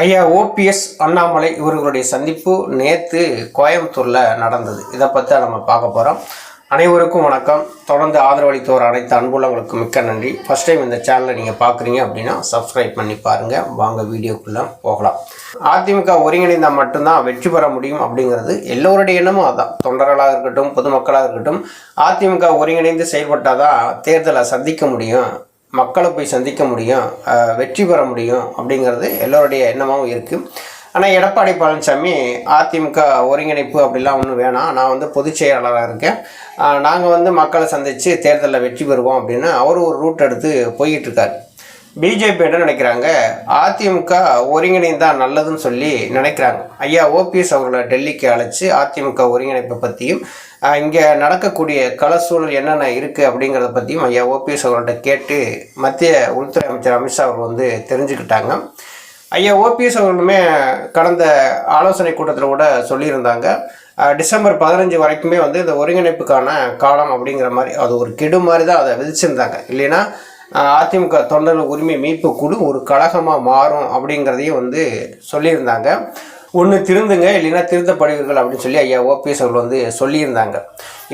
ஐயா ஓபிஎஸ் அண்ணாமலை இவர்களுடைய சந்திப்பு நேற்று கோயம்புத்தூரில் நடந்தது. இதை பற்றி நம்ம பார்க்க போகிறோம் அனைவருக்கும் வணக்கம். தொடர்ந்து ஆதரவளித்தோர் அனைத்து அன்புள்ளவங்களுக்கு மிக்க நன்றி. ஃபஸ்ட் டைம் இந்த சேனலை நீங்கள் பார்க்குறீங்க அப்படின்னா சப்ஸ்கிரைப் பண்ணி பாருங்கள் வாங்க வீடியோக்குள்ளே போகலாம். அதிமுக ஒருங்கிணைந்தால் மட்டும்தான் வெற்றி பெற முடியும் அப்படிங்கிறது எல்லோருடைய எண்ணமும் அதான். தொண்டர்களாக இருக்கட்டும் பொதுமக்களாக இருக்கட்டும் அதிமுக ஒருங்கிணைந்து செயல்பட்டால் தான் தேர்தலை சந்திக்க முடியும். மக்களை போய் சந்திக்க முடியும் வெற்றி பெற முடியும் அப்படிங்கிறது எல்லோருடைய எண்ணமாகவும் இருக்குது ஆனால் எடப்பாடி பழனிசாமி அதிமுக ஒருங்கிணைப்பு அப்படிலாம் ஒன்றும் வேணாம். நான் வந்து பொதுச் செயலாளராக இருக்கேன். நாங்கள் வந்து மக்களை சந்தித்து தேர்தலில் வெற்றி பெறுவோம் அப்படின்னு அவர் ஒரு ரூட் எடுத்து போய்கிட்டு இருக்காரு. பிஜேபி என்ன நினைக்கிறாங்க? அதிமுக ஒருங்கிணைந்தால் நல்லதுன்னு சொல்லி நினைக்கிறாங்க. ஐயா ஓபிஎஸ் அவர்களை டெல்லிக்கு அழைச்சி அதிமுக ஒருங்கிணைப்பை பற்றியும் இங்கே நடக்கக்கூடிய கள சூழல் என்னென்ன இருக்குது அப்படிங்கிறத பற்றியும் ஐயா ஓபிஎஸ் அவர்கள்ட்ட கேட்டு மத்திய உள்துறை அமைச்சர் அமித்ஷா அவர் வந்து தெரிஞ்சுக்கிட்டாங்க. ஐயா ஓபிஎஸ் அவர்களுமே கடந்த ஆலோசனை கூட்டத்தில் கூட சொல்லியிருந்தாங்க. டிசம்பர் பதினஞ்சு வரைக்குமே வந்து இந்த ஒருங்கிணைப்புக்கான காலம் அப்படிங்கிற மாதிரி அது ஒரு கெடு மாதிரி தான் அதை விதிச்சிருந்தாங்க. இல்லைன்னா அதிமுக தொண்டர்கள் உரிமை மீட்பு குழு ஒரு கழகமாக மாறும் அப்படிங்கிறதையும் வந்து சொல்லியிருந்தாங்க. ஒன்று திருந்துங்க இல்லைன்னா திருத்தப்படுவீர்கள் அப்படின்னு சொல்லி ஐயா ஓபிஎஸ் அவர்கள் வந்து சொல்லியிருந்தாங்க.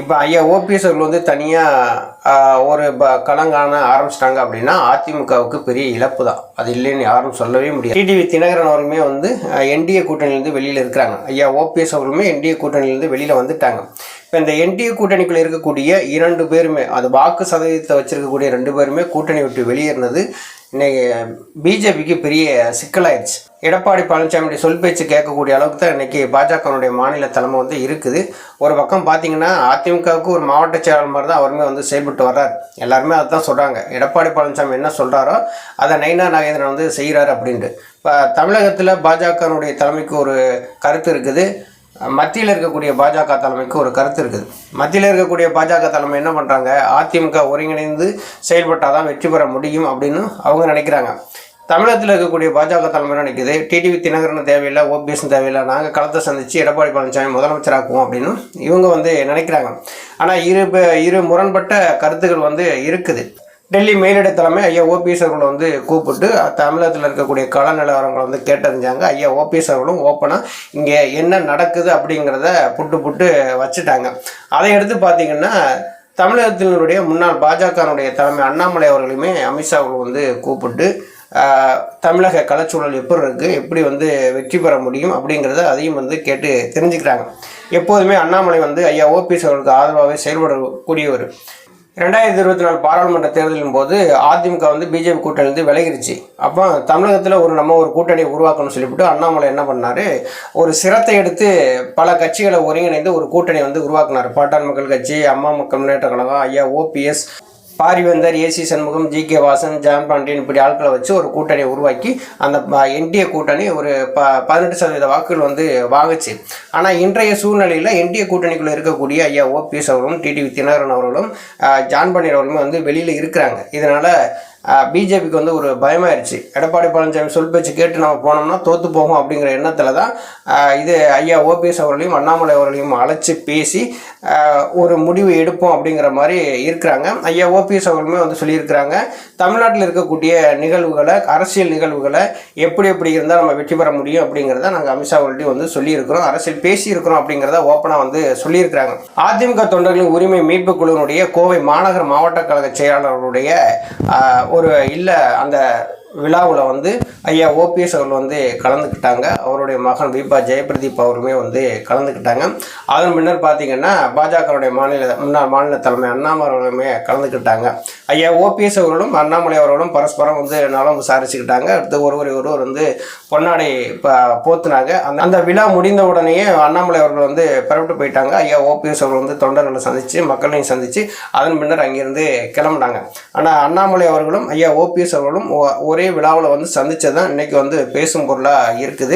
இப்போ ஐயா ஓபிஎஸ் அவர்கள் வந்து தனியாக ஒரு ப களங்காண ஆரம்பிச்சிட்டாங்க அப்படின்னா அதிமுகவுக்கு பெரிய இழப்பு தான். அது இல்லைன்னு யாரும் சொல்லவே முடியாது. டிடிவி தினகரன் அவருமே வந்து என்டிஏ கூட்டணியிலேருந்து வெளியில் இருக்கிறாங்க. ஐயா ஓபிஎஸ் அவர்களுமே என்டிஏ கூட்டணியிலேருந்து வெளியில் வந்துட்டாங்க. இப்போ இந்த என்டிஏ கூட்டணிக்குள்ள இருக்கக்கூடிய இரண்டு பேருமே அது வாக்கு சதவீதத்தை வச்சுருக்கக்கூடிய ரெண்டு பேருமே கூட்டணி விட்டு வெளியேறினது இன்றைக்கி பிஜேபிக்கு பெரிய சிக்கலாயிடுச்சு எடப்பாடி பழனிசாமியுடைய சொல் பேச்சு கேட்கக்கூடிய அளவுக்கு தான் இன்னைக்கு பாஜகனுடைய மாநில தலைமை வந்து இருக்குது. ஒரு பக்கம் பார்த்தீங்கன்னா அதிமுகவுக்கு ஒரு மாவட்ட செயலாளர் மாதிரி தான் அவருமே வந்து செயல்பட்டு வர்றார். எல்லாருமே அதுதான் சொல்கிறாங்க எடப்பாடி பழனிசாமி என்ன சொல்கிறாரோ அதை நைனா நாகேந்திரன் வந்து செய்கிறாரு அப்படின்ட்டு. இப்போ தமிழகத்தில் பாஜகனுடைய தலைமைக்கு ஒரு கருத்து இருக்குது. மத்தியில் இருக்கக்கூடிய பாஜக தலைமைக்கு ஒரு கருத்து இருக்குது. மத்தியில் இருக்கக்கூடிய பாஜக தலைமை என்ன பண்ணுறாங்க அதிமுக ஒருங்கிணைந்து செயல்பட்டால் தான் வெற்றி பெற முடியும் அப்படின்னு அவங்க நினைக்கிறாங்க. தமிழகத்தில் இருக்கக்கூடிய பாஜக தலைமை நினைக்குது? டிடிவி தினகரன் தேவையில்லை ஓபிஎஸ் தேவையில்லை நாங்கள் களத்தை சந்தித்து எடப்பாடி பழனிசாமி முதலமைச்சராக்குவோம் அப்படின்னு இவங்க வந்து நினைக்கிறாங்க. ஆனால் இரு ப- இரு முரண்பட்ட கருத்துக்கள் வந்து இருக்குது. டெல்லி மேலிட தலைமை ஐயா ஓபிஎஸ் அவர்களை வந்து கூப்பிட்டு தமிழகத்தில் இருக்கக்கூடிய கள நிலவரங்களை வந்து கேட்டறிஞ்சாங்க. ஐயா ஓபிஎஸ் அவர்களும் ஓப்பனாக இங்கே என்ன நடக்குது அப்படிங்கிறத புட்டு புட்டு வச்சுட்டாங்க. அதை எடுத்து பார்த்தீங்கன்னா தமிழகத்தினுடைய முன்னாள் பாஜகனுடைய தலைமை அண்ணாமலை அவர்களையுமே அமித்ஷா அவர்கள் வந்து கூப்பிட்டு தமிழக கலைச்சூழல் எப்படி இருக்குது எப்படி வந்து வெற்றி பெற முடியும் அப்படிங்கிறத அதையும் வந்து கேட்டு தெரிஞ்சுக்கிறாங்க. எப்போதுமே அண்ணாமலை வந்து ஐயா ஓபிஎஸ் அவர்களுக்கு ஆதரவாகவே செயல்படக்கூடியவர். ரெண்டாயிரத்தி இருபத்தி நாலு பாராளுமன்ற தேர்தலின் போது அதிமுக வந்து பிஜேபி கூட்டணியிலிருந்து விலகிருச்சு. அப்போ தமிழகத்தில் ஒரு நம்ம ஒரு கூட்டணியை உருவாக்கணும்னு சொல்லிவிட்டு அண்ணாமலை என்ன பண்ணார்? ஒரு சிரத்தை எடுத்து பல கட்சிகளை ஒருங்கிணைந்து ஒரு கூட்டணி வந்து உருவாக்குனார். பாட்டாள் மக்கள் கட்சி அம்மா மக்கள் முன்னேற்ற கழகம் ஐயா OPS Parivendhar AC Shanmugam G K Vasan John Pandian இப்படி ஆட்களை வச்சு ஒரு கூட்டணியை உருவாக்கி அந்த என்டிஏ கூட்டணி ஒரு ப பதினெட்டு சதவீத வாக்குகள் வந்து வாங்குச்சு. ஆனால் இன்றைய சூழ்நிலையில் என்டிஏ கூட்டணிக்குள்ளே இருக்கக்கூடிய ஐயா ஓபிஎஸ் அவர்களும் டிடிவி தினகரன் அவர்களும் ஜான் பாண்டியன் அவர்களும் வந்து வெளியில் இருக்கிறாங்க. இதனால் பிஜேபிக்கு வந்து ஒரு பயமாயிருச்சு. எடப்பாடி பழனிசாமி சொல் பேச்சு கேட்டு நம்ம போனோம்னா தோற்று போகும் அப்படிங்கிற எண்ணத்தில் தான் இது ஐயா ஓபிஎஸ் அவர்களையும் அண்ணாமலை அவர்களையும் அழைச்சி பேசி ஒரு முடிவு எடுப்போம் அப்படிங்கிற மாதிரி இருக்கிறாங்க. ஐயா ஓபிஎஸ் அவர்களுமே வந்து சொல்லியிருக்கிறாங்க தமிழ்நாட்டில் இருக்கக்கூடிய நிகழ்வுகளை அரசியல் நிகழ்வுகளை எப்படி எப்படி இருந்தால் நம்ம வெற்றி பெற முடியும் அப்படிங்கிறத நாங்கள் அமித்ஷா அவர்கள்ட்டையும் வந்து சொல்லியிருக்கிறோம். அரசியல் பேசியிருக்கிறோம் அப்படிங்கிறத ஓப்பனாக வந்து சொல்லியிருக்கிறாங்க. அதிமுக தொண்டர்களின் உரிமை மீட்பு குழுவினுடைய கோவை மாநகர மாவட்ட கழக செயலாளர்களுடைய ஒரு இல்லை அந்த விழாவில் வந்து ஐயா ஓபிஎஸ் அவர்கள் வந்து கலந்துக்கிட்டாங்க. அவருடைய மகன் விபா ஜெயபிரதீப் அவருமே வந்து கலந்துக்கிட்டாங்க. அதன் பின்னர் பார்த்தீங்கன்னா பாஜகவுடைய மாநில முன்னாள் மாநில தலைமை அண்ணாமலை அவர்களுமே கலந்துக்கிட்டாங்க. ஐயா ஓபிஎஸ் அவர்களும் அண்ணாமலை அவர்களும் பரஸ்பரம் வந்து நலம் விசாரிச்சுக்கிட்டாங்க. அடுத்து ஒருவரை ஒருவர் வந்து பொன்னாடை போத்துனாங்க. அந்த அந்த விழா முடிந்த உடனேயே அண்ணாமலை அவர்கள் வந்து புறப்பட்டு போயிட்டாங்க. ஐயா ஓபிஎஸ் அவர்கள் வந்து தொண்டர்களை சந்தித்து மக்களையும் சந்தித்து அதன் பின்னர் அங்கிருந்து கிளம்புனாங்க. ஆனால் அண்ணாமலை அவர்களும் ஐயா ஓபிஎஸ் அவர்களும் ஒரு ஒரே விழாவில் வந்து சந்திச்சது தான் இன்னைக்கு வந்து பேசும் பொருளாக இருக்குது.